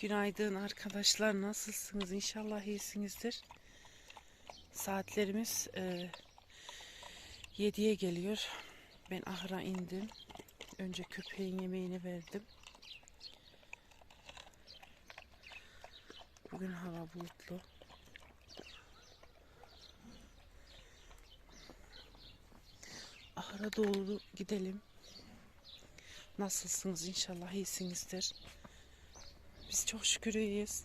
Günaydın arkadaşlar. Nasılsınız? İnşallah iyisinizdir. Saatlerimiz e, 7'ye geliyor. Ben ahıra indim. Önce köpeğin yemeğini verdim. Bugün hava bulutlu. Ahıra doğru gidelim. Nasılsınız? İnşallah iyisinizdir. Biz çok şükür iyiyiz.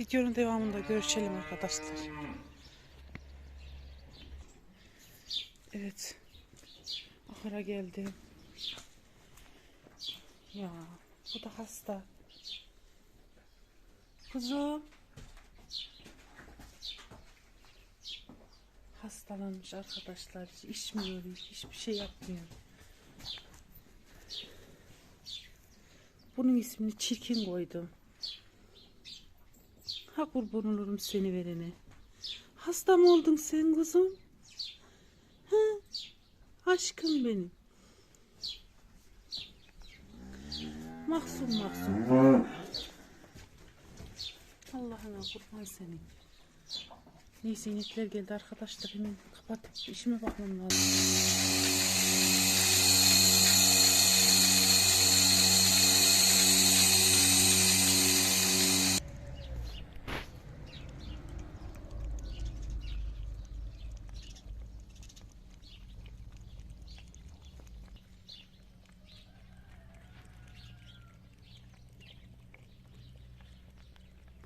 Videonun devamında görüşelim arkadaşlar. Evet. Ahıra geldim. Ya bu da hasta. Kuzum. Hastalanmış arkadaşlar. Hiç içmiyor, hiçbir şey yapmıyor. Bunun ismini çirkin koydum. Ha kurban olurum seni verene. Hasta mı oldun sen kuzum? Ha? Aşkım benim. Mahzun mahzun. Allah'ına kurban senin. Neyse inekler geldi arkadaşlar hemen kapatıp işime bakmam lazım.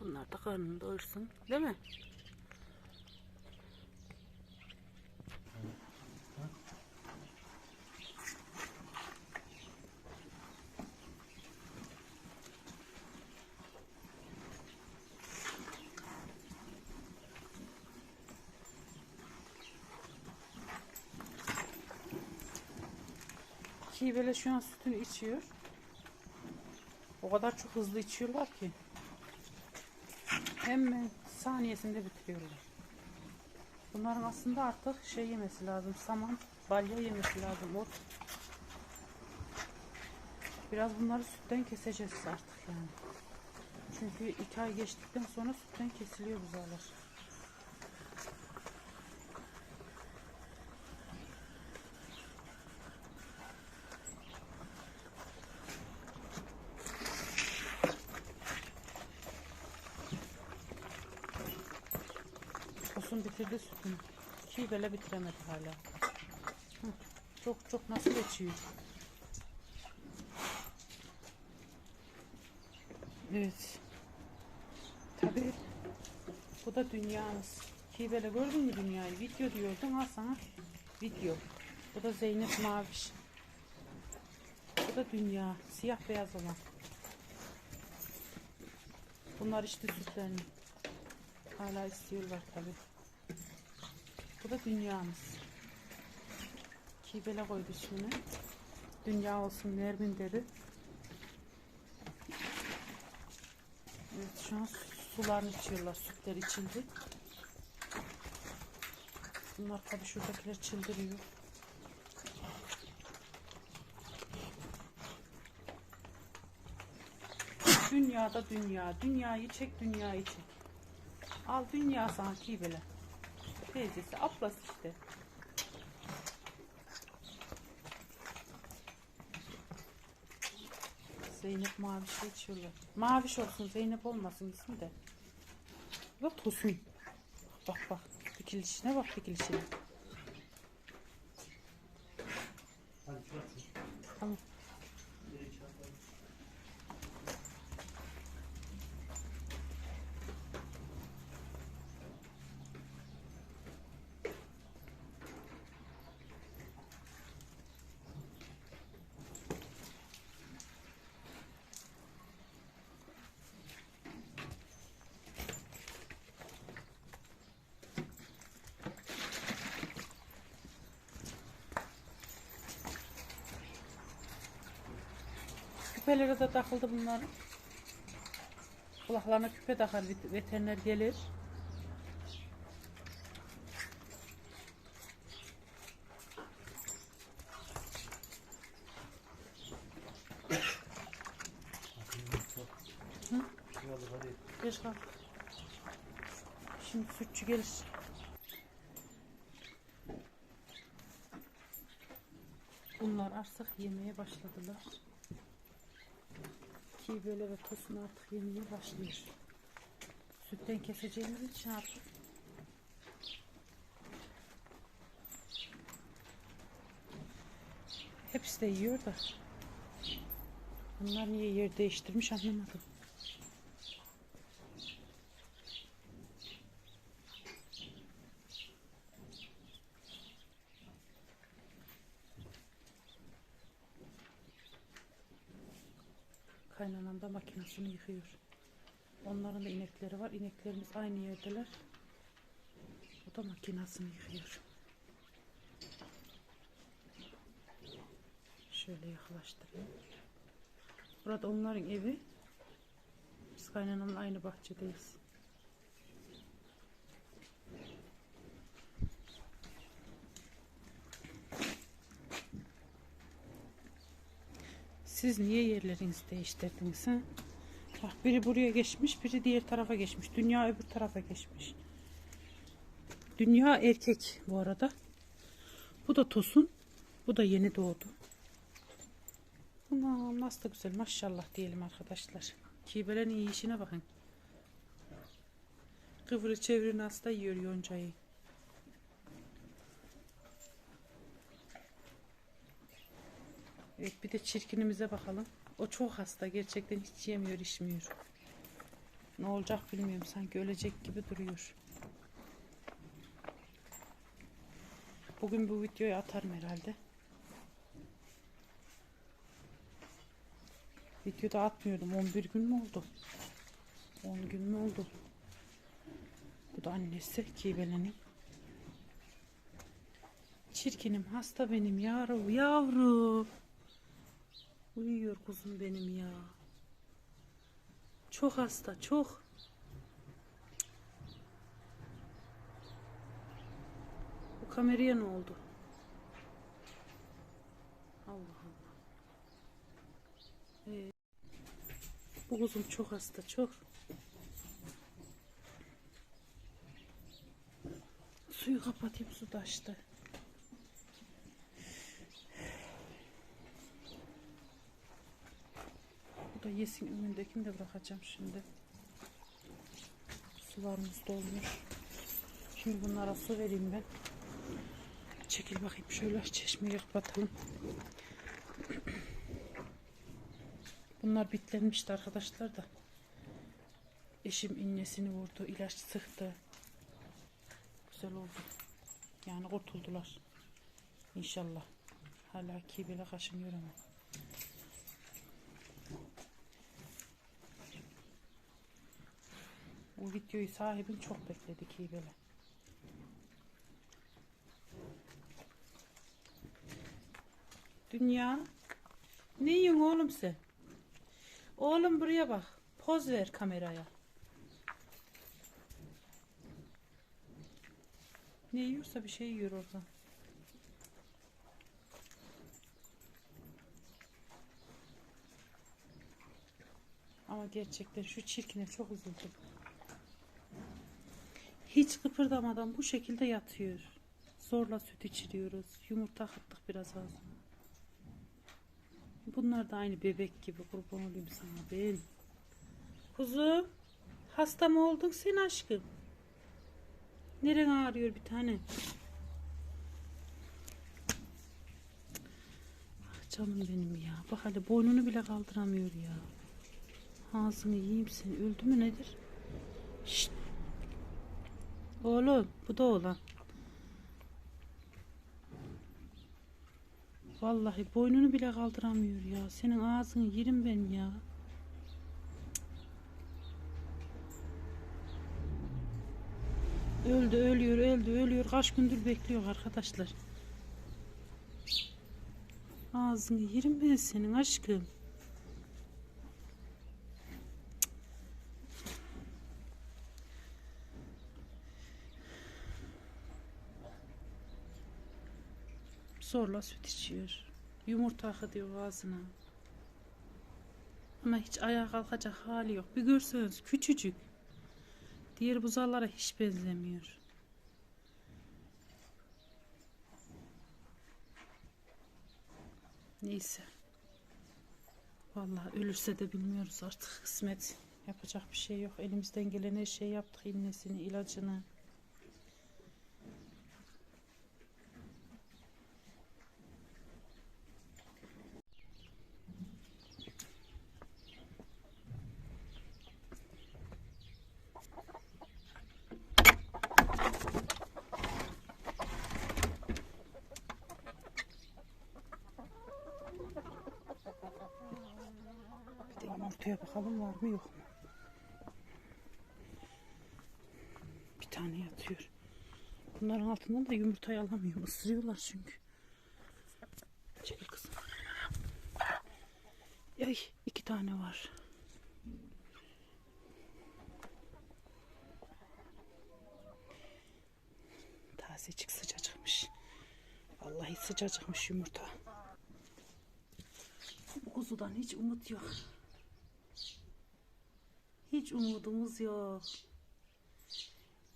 Bunlar da karnını doyursun değil mi? Ki böyle şu an sütünü içiyor. O kadar çok hızlı içiyorlar ki. Hemen saniyesinde bitiriyorlar. Bunların aslında artık şey yemesi lazım. Saman, balya yemesi lazım. Ot. Biraz bunları sütten keseceğiz artık yani. Çünkü iki ay geçtikten sonra sütten kesiliyor buzağlar. Tosun bitirdi sütünü. Ki böyle bitiremedi hala. Çok çok nasıl geçiyor. Evet. Tabii. Bu da dünyamız. Ki böyle gördün mü dünyayı? Video diyordun al sana. Video. Bu da Zeynep Maviş. Bu da dünya. Siyah beyaz olan. Bunlar işte sütlerini. Hala istiyorlar tabii. Da dünyamız. Kibele koydu şimdi. Dünya olsun Nermin dedi. Evet şu an sularını içiyorlar. Sütler içildi. Bunlar tabii şuradakiler çıldırıyor. Dünyada dünya. Dünyayı çek, dünyayı çek. Al dünya sana kibele. Teyzesi, ablası işte. Zeynep Maviş'e içiyorlar. Maviş olsun, Zeynep olmasın ismi de. Bak Tosun. Bak bak, dikilişine bak dikilişine. Tamam. küpelere de takıldı bunlar. Kulaklarına küpe takar veteriner gelir. Geç kalk. Şimdi sütçü gelir. Bunlar artık yemeye başladılar. Ki böyle ve tosun artık yemeye başlıyor. Sütten keseceğimiz için artık hepsi de yiyor da bunlar niye yer değiştirmiş anlamadım. Kaynanam da makinesini yıkıyor. Onların da inekleri var. İneklerimiz aynı yerdeler. O da makinesini yıkıyor. Şöyle yaklaştırayım. Burada onların evi. Biz kaynanamla aynı bahçedeyiz. Siz niye yerlerinizi değiştirdiniz ha? Bak biri buraya geçmiş, biri diğer tarafa geçmiş. Dünya öbür tarafa geçmiş. Dünya erkek bu arada. Bu da Tosun. Bu da yeni doğdu. Aman nasıl da güzel maşallah diyelim arkadaşlar. Kibelerin iyi işine bakın. Kıvrı çeviri nasıl da yiyor yoncayı. Evet bir de çirkinimize bakalım. O çok hasta gerçekten hiç yemiyor içmiyor. Ne olacak bilmiyorum sanki ölecek gibi duruyor. Bugün bu videoyu atarım herhalde. Videoda atmıyordum. 11 gün mü oldu? 10 gün mü oldu? Bu da annesi Kibele'nin. Çirkinim hasta benim yavrum yavrum. Uyuyor kuzum benim ya. Çok hasta çok. Bu kameraya ne oldu? Allah Allah. Ee, bu kuzum çok hasta çok. Suyu kapatayım su taştı. Bu da yesin önündekini de bırakacağım şimdi. Sularımız dolmuş. Şimdi bunlara su vereyim ben. Çekil bakayım şöyle çeşmeyi kapatalım. Bunlar bitlenmişti arkadaşlar da. Eşim innesini vurdu, ilaç sıktı. Güzel oldu. Yani kurtuldular. İnşallah. Hala kibele kaşınıyor. Bu videoyu sahibim çok bekledi kibele. Dünya. Ne yiyorsun oğlum sen? Oğlum buraya bak. Poz ver kameraya. Ne yiyorsa bir şey yiyor oradan. Ama gerçekten şu çirkine çok üzüldüm. Hiç kıpırdamadan bu şekilde yatıyor. Zorla süt içiriyoruz. Yumurta kattık biraz fazla. Bunlar da aynı bebek gibi kurban olayım sana ben. Kuzu hasta mı oldun sen aşkım? Neren ağrıyor bir tane? Ah canım benim ya. Bak hele boynunu bile kaldıramıyor ya. Ağzını yiyeyim sen. Öldü mü nedir? Şşt. Oğlum bu da oğlan. Vallahi boynunu bile kaldıramıyor ya. Senin ağzını yerim ben ya. Öldü, ölüyor, öldü, ölüyor. Kaç gündür bekliyor arkadaşlar. Ağzını yerim ben senin aşkım. Zorla süt içiyor. Yumurta akıtıyor ağzına. Ama hiç ayağa kalkacak hali yok. Bir görseniz küçücük. Diğer buzağlara hiç benzemiyor. Neyse. Vallahi ölürse de bilmiyoruz artık kısmet. Yapacak bir şey yok. Elimizden gelen her şeyi yaptık. İğnesini, ilacını. Yumurtaya bakalım var mı yok mu? Bir tane yatıyor. Bunların altından da yumurtayı alamıyorum. Isırıyorlar çünkü. Çekil kızım. Ay iki tane var. Tazecik sıcacıkmış. Vallahi sıcacıkmış yumurta. Bu kuzudan hiç umut yok. Hiç umudumuz yok.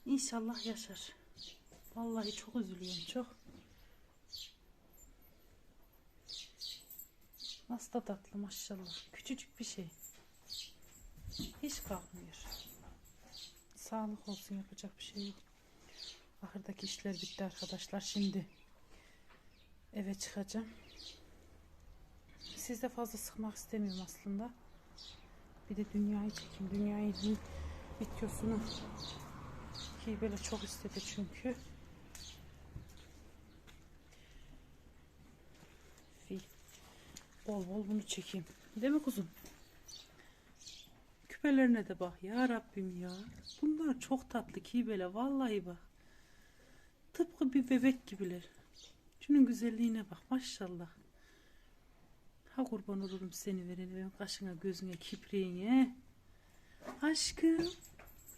İnşallah yaşar. Vallahi çok üzülüyorum çok. Nasıl da tatlı maşallah. Küçücük bir şey. Hiç kalkmıyor. Sağlık olsun yapacak bir şey yok. Ahırdaki işler bitti arkadaşlar. Şimdi eve çıkacağım. Siz de fazla sıkmak istemiyorum aslında. Bir de dünyayı çekeyim. Dünyayı videosunu ki böyle çok istedi çünkü. Bol bol bunu çekeyim. Değil mi kuzum? Küpelerine de bak ya Rabbim ya. Bunlar çok tatlı ki böyle vallahi bak. Tıpkı bir bebek gibiler. Şunun güzelliğine bak maşallah. Ha kurban olurum seni verene kaşına gözüne kipriğine. Aşkım.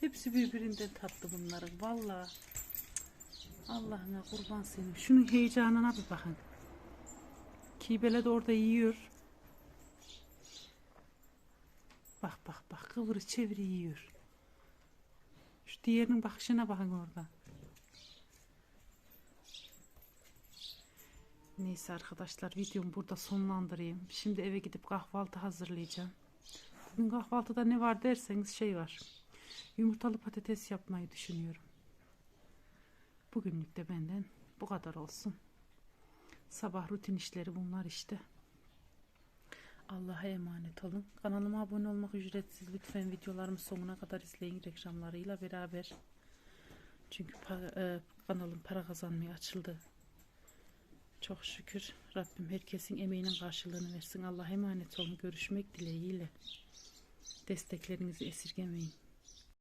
Hepsi birbirinden tatlı bunların valla. Allah'ına kurban senin. Şunun heyecanına bir bakın. Kibele de orada yiyor. Bak bak bak kıvırı çeviri yiyor. Şu diğerinin bakışına bakın orada. Neyse arkadaşlar videomu burada sonlandırayım. Şimdi eve gidip kahvaltı hazırlayacağım. Bugün kahvaltıda ne var derseniz şey var. Yumurtalı patates yapmayı düşünüyorum. Bugünlük de benden bu kadar olsun. Sabah rutin işleri bunlar işte. Allah'a emanet olun. Kanalıma abone olmak ücretsiz. Lütfen videolarımı sonuna kadar izleyin reklamlarıyla beraber. Çünkü pa- e, kanalım para kazanmaya açıldı. Çok şükür Rabbim herkesin emeğinin karşılığını versin. Allah'a emanet olun. Görüşmek dileğiyle. Desteklerinizi esirgemeyin.